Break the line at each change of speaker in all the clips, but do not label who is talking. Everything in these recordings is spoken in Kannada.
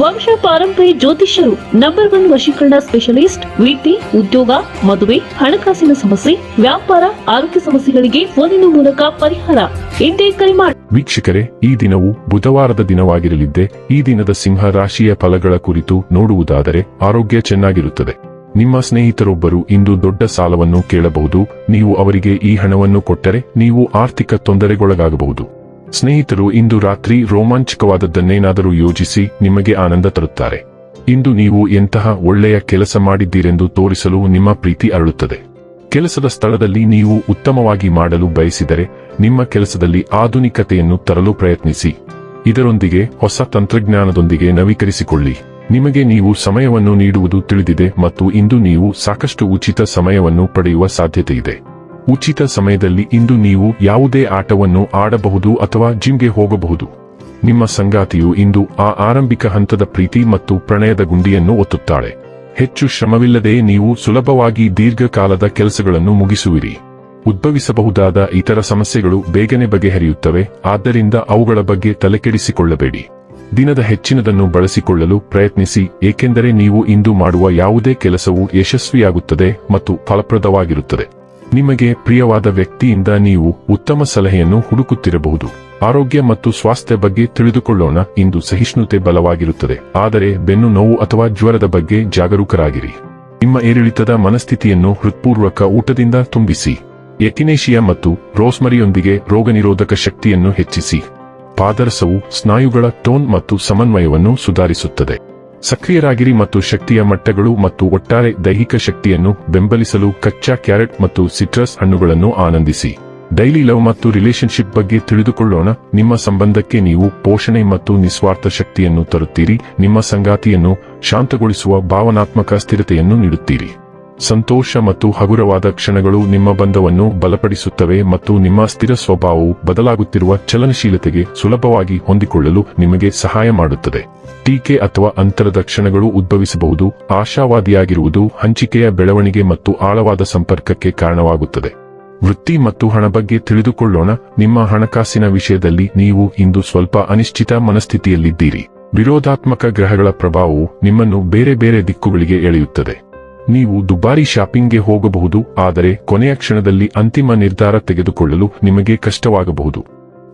ವಂಶ ಪಾರಂಪರ್ಯ ಜ್ಯೋತಿಷ್ಯರು ನಂಬರ್ ಒನ್ ವಶೀಕರಣ ಸ್ಪೆಷಲಿಸ್ಟ್ ವೃತ್ತಿ ಉದ್ಯೋಗ, ಮದುವೆ, ಹಣಕಾಸಿನ ಸಮಸ್ಯೆ, ವ್ಯಾಪಾರ, ಆರೋಗ್ಯ ಸಮಸ್ಯೆಗಳಿಗೆ ಫೋನಿನ ಮೂಲಕ ಪರಿಹಾರ. ಇಂದೇ ಕರೆ ಮಾಡಿ
ವೀಕ್ಷಕರೇ, ಈ ದಿನವು ಬುಧವಾರದ ದಿನವಾಗಿರಲಿದ್ದೆ, ಈ ದಿನದ ಸಿಂಹ ರಾಶಿಯ ಫಲಗಳ ಕುರಿತು ನೋಡುವುದಾದರೆ ಆರೋಗ್ಯ ಚೆನ್ನಾಗಿರುತ್ತದೆ. ನಿಮ್ಮ ಸ್ನೇಹಿತರೊಬ್ಬರು ಇಂದು ದೊಡ್ಡ ಸಾಲವನ್ನು ಕೇಳಬಹುದು, ನೀವು ಅವರಿಗೆ ಈ ಹಣವನ್ನು ಕೊಟ್ಟರೆ ನೀವು ಆರ್ಥಿಕ ತೊಂದರೆಗೊಳಗಾಗಬಹುದು. ಸ್ನೇಹಿತರು, ಇಂದು ರಾತ್ರಿ ರೋಮಾಂಚಕವಾದದ್ದನ್ನೇನಾದರೂ ಯೋಜಿಸಿ ನಿಮಗೆ ಆನಂದ ತರುತ್ತಾರೆ. ಇಂದು ನೀವು ಎಂತಹ ಒಳ್ಳೆಯ ಕೆಲಸ ಮಾಡಿದ್ದೀರೆಂದು ತೋರಿಸಲು ನಿಮ್ಮ ಪ್ರೀತಿ ಅರಳುತ್ತದೆ. ಕೆಲಸದ ಸ್ಥಳದಲ್ಲಿ ನೀವು ಉತ್ತಮವಾಗಿ ಮಾಡಲು ಬಯಸಿದರೆ ನಿಮ್ಮ ಕೆಲಸದಲ್ಲಿ ಆಧುನಿಕತೆಯನ್ನು ತರಲು ಪ್ರಯತ್ನಿಸಿ. ಇದರೊಂದಿಗೆ ಹೊಸ ತಂತ್ರಜ್ಞಾನದೊಂದಿಗೆ ನವೀಕರಿಸಿಕೊಳ್ಳಿ. ನಿಮಗೆ ನೀವು ಸಮಯವನ್ನು ನೀಡುವುದು ತಿಳಿದಿದೆ ಮತ್ತು ಇಂದು ನೀವು ಸಾಕಷ್ಟು ಉಚಿತ ಸಮಯವನ್ನು ಪಡೆಯುವ ಸಾಧ್ಯತೆಯಿದೆ. ಉಚಿತ ಸಮಯದಲ್ಲಿ ಇಂದು ನೀವು ಯಾವುದೇ ಆಟವನ್ನು ಆಡಬಹುದು ಅಥವಾ ಜಿಮ್ಗೆ ಹೋಗಬಹುದು. ನಿಮ್ಮ ಸಂಗಾತಿಯು ಇಂದು ಆ ಆರಂಭಿಕ ಹಂತದ ಪ್ರೀತಿ ಮತ್ತು ಪ್ರಣಯದ ಗುಂಡಿಯನ್ನು ಒತ್ತುತ್ತಾಳೆ. ಹೆಚ್ಚು ಶ್ರಮವಿಲ್ಲದೆ ನೀವು ಸುಲಭವಾಗಿ ದೀರ್ಘಕಾಲದ ಕೆಲಸಗಳನ್ನು ಮುಗಿಸುವಿರಿ. ಉದ್ಭವಿಸಬಹುದಾದ ಇತರ ಸಮಸ್ಯೆಗಳು ಬೇಗನೆ ಬಗೆಹರಿಯುತ್ತವೆ, ಆದ್ದರಿಂದ ಅವುಗಳ ಬಗ್ಗೆ ತಲೆಕೆಡಿಸಿಕೊಳ್ಳಬೇಡಿ. ದಿನದ ಹೆಚ್ಚಿನದನ್ನು ಬಳಸಿಕೊಳ್ಳಲು ಪ್ರಯತ್ನಿಸಿ, ಏಕೆಂದರೆ ನೀವು ಇಂದು ಮಾಡುವ ಯಾವುದೇ ಕೆಲಸವು ಯಶಸ್ವಿಯಾಗುತ್ತದೆ ಮತ್ತು ಫಲಪ್ರದವಾಗಿರುತ್ತದೆ. ನಿಮಗೆ ಪ್ರಿಯವಾದ ವ್ಯಕ್ತಿಯಿಂದ ನೀವು ಉತ್ತಮ ಸಲಹೆಯನ್ನು ಹುಡುಕುತ್ತಿರಬಹುದು. ಆರೋಗ್ಯ ಮತ್ತು ಸ್ವಾಸ್ಥ್ಯ ಬಗ್ಗೆ ತಿಳಿದುಕೊಳ್ಳೋಣ. ಇಂದು ಸಹಿಷ್ಣುತೆ ಬಲವಾಗಿರುತ್ತದೆ. ಆದರೆ ಬೆನ್ನು ನೋವು ಅಥವಾ ಜ್ವರದ ಬಗ್ಗೆ ಜಾಗರೂಕರಾಗಿರಿ. ನಿಮ್ಮ ಏರಿಳಿತದ ಮನಸ್ಥಿತಿಯನ್ನು ಹೃತ್ಪೂರ್ವಕ ಊಟದಿಂದ ತುಂಬಿಸಿ. ಎಕಿನೇಷಿಯಾ ಮತ್ತು ರೋಸ್ಮರಿಯೊಂದಿಗೆ ರೋಗನಿರೋಧಕ ಶಕ್ತಿಯನ್ನು ಹೆಚ್ಚಿಸಿ. ಪಾದರಸವು ಸ್ನಾಯುಗಳ ಟೋನ್ ಮತ್ತು ಸಮನ್ವಯವನ್ನು ಸುಧಾರಿಸುತ್ತದೆ. ಸಕ್ರಿಯರಾಗಿರಿ ಮತ್ತು ಶಕ್ತಿಯ ಮಟ್ಟಗಳು ಮತ್ತು ಒಟ್ಟಾರೆ ದೈಹಿಕ ಶಕ್ತಿಯನ್ನು ಬೆಂಬಲಿಸಲು ಕಚ್ಚಾ ಕ್ಯಾರೆಟ್ ಮತ್ತು ಸಿಟ್ರಸ್ ಹಣ್ಣುಗಳನ್ನು ಆನಂದಿಸಿ. ಡೈಲಿ ಲವ್ ಮತ್ತು ರಿಲೇಶನ್ಶಿಪ್ ಬಗ್ಗೆ ತಿಳಿದುಕೊಳ್ಳೋಣ. ನಿಮ್ಮ ಸಂಬಂಧಕ್ಕೆ ನೀವು ಪೋಷಣೆ ಮತ್ತು ನಿಸ್ವಾರ್ಥ ಶಕ್ತಿಯನ್ನು ತರುತ್ತೀರಿ. ನಿಮ್ಮ ಸಂಗಾತಿಯನ್ನು ಶಾಂತಗೊಳಿಸುವ ಭಾವನಾತ್ಮಕ ಸ್ಥಿರತೆಯನ್ನು ನೀಡುತ್ತೀರಿ. ಸಂತೋಷ ಮತ್ತು ಹಗುರವಾದ ಕ್ಷಣಗಳು ನಿಮ್ಮ ಬಂಧವನ್ನು ಬಲಪಡಿಸುತ್ತವೆ ಮತ್ತು ನಿಮ್ಮ ಸ್ಥಿರ ಸ್ವಭಾವವು ಬದಲಾಗುತ್ತಿರುವ ಚಲನಶೀಲತೆಗೆ ಸುಲಭವಾಗಿ ಹೊಂದಿಕೊಳ್ಳಲು ನಿಮಗೆ ಸಹಾಯ ಮಾಡುತ್ತದೆ. ಟೀಕೆ ಅಥವಾ ಅಂತರದ ಕ್ಷಣಗಳು ಉದ್ಭವಿಸಬಹುದು, ಆಶಾವಾದಿಯಾಗಿರುವುದು ಹಂಚಿಕೆಯ ಬೆಳವಣಿಗೆ ಮತ್ತು ಆಳವಾದ ಸಂಪರ್ಕಕ್ಕೆ ಕಾರಣವಾಗುತ್ತದೆ. ವೃತ್ತಿ ಮತ್ತು ಹಣ ಬಗ್ಗೆ ತಿಳಿದುಕೊಳ್ಳೋಣ, ನಿಮ್ಮ ಹಣಕಾಸಿನ ವಿಷಯದಲ್ಲಿ ನೀವು ಇಂದು ಸ್ವಲ್ಪ ಅನಿಶ್ಚಿತ ಮನಸ್ಥಿತಿಯಲ್ಲಿದ್ದೀರಿ. ವಿರೋಧಾತ್ಮಕ ಗ್ರಹಗಳ ಪ್ರಭಾವವು ನಿಮ್ಮನ್ನು ಬೇರೆ ಬೇರೆ ದಿಕ್ಕುಗಳಿಗೆ ಎಳೆಯುತ್ತದೆ. ನೀವು ದುಬಾರಿ ಶಾಪಿಂಗ್ಗೆ ಹೋಗಬಹುದು, ಆದರೆ ಕೊನೆಯ ಕ್ಷಣದಲ್ಲಿ ಅಂತಿಮ ನಿರ್ಧಾರ ತೆಗೆದುಕೊಳ್ಳಲು ನಿಮಗೆ ಕಷ್ಟವಾಗಬಹುದು.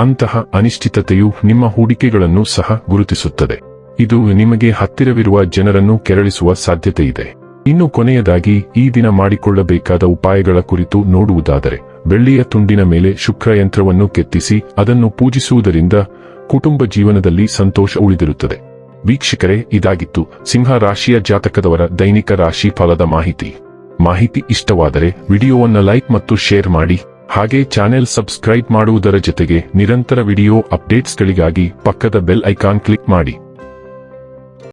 ಅಂತಹ ಅನಿಶ್ಚಿತತೆಯು ನಿಮ್ಮ ಹೂಡಿಕೆಗಳನ್ನು ಸಹ ಗುರುತಿಸುತ್ತದೆ. ಇದು ನಿಮಗೆ ಹತ್ತಿರವಿರುವ ಜನರನ್ನು ಕೆರಳಿಸುವ ಸಾಧ್ಯತೆ ಇದೆ ಇನ್ನು ಕೊನೆಯದಾಗಿ, ಈ ದಿನ ಮಾಡಿಕೊಳ್ಳಬೇಕಾದ ಉಪಾಯಗಳ ಕುರಿತು ನೋಡುವುದಾದರೆ, ಬೆಳ್ಳಿಯ ತುಂಡಿನ ಮೇಲೆ ಶುಕ್ರ ಯಂತ್ರವನ್ನು ಕೆತ್ತಿಸಿ, ಅದನ್ನು ಪೂಜಿಸುವುದರಿಂದ ಕುಟುಂಬ ಜೀವನದಲ್ಲಿ ಸಂತೋಷ ಉಳಿದಿರುತ್ತದೆ. ವೀಕ್ಷಕರೇ, ಇದಾಗಿತ್ತು ಸಿಂಹ ರಾಶಿಯ ಜಾತಕದವರ ದೈನಿಕ ರಾಶಿ ಫಲದ ಮಾಹಿತಿ. ಮಾಹಿತಿ ಇಷ್ಟವಾದರೆ, ವಿಡಿಯೋವನ್ನು ಲೈಕ್ ಮತ್ತು ಶೇರ್ ಮಾಡಿ, ಹಾಗೆ ಚಾನೆಲ್ ಸಬ್ಸ್ಕ್ರೈಬ್ ಮಾಡುವುದರ ಜೊತೆಗೆ ನಿರಂತರ ವಿಡಿಯೋ ಅಪ್ಡೇಟ್ಸ್ಗಳಿಗಾಗಿ ಪಕ್ಕದ ಬೆಲ್ ಐಕಾನ್ ಕ್ಲಿಕ್ ಮಾಡಿ.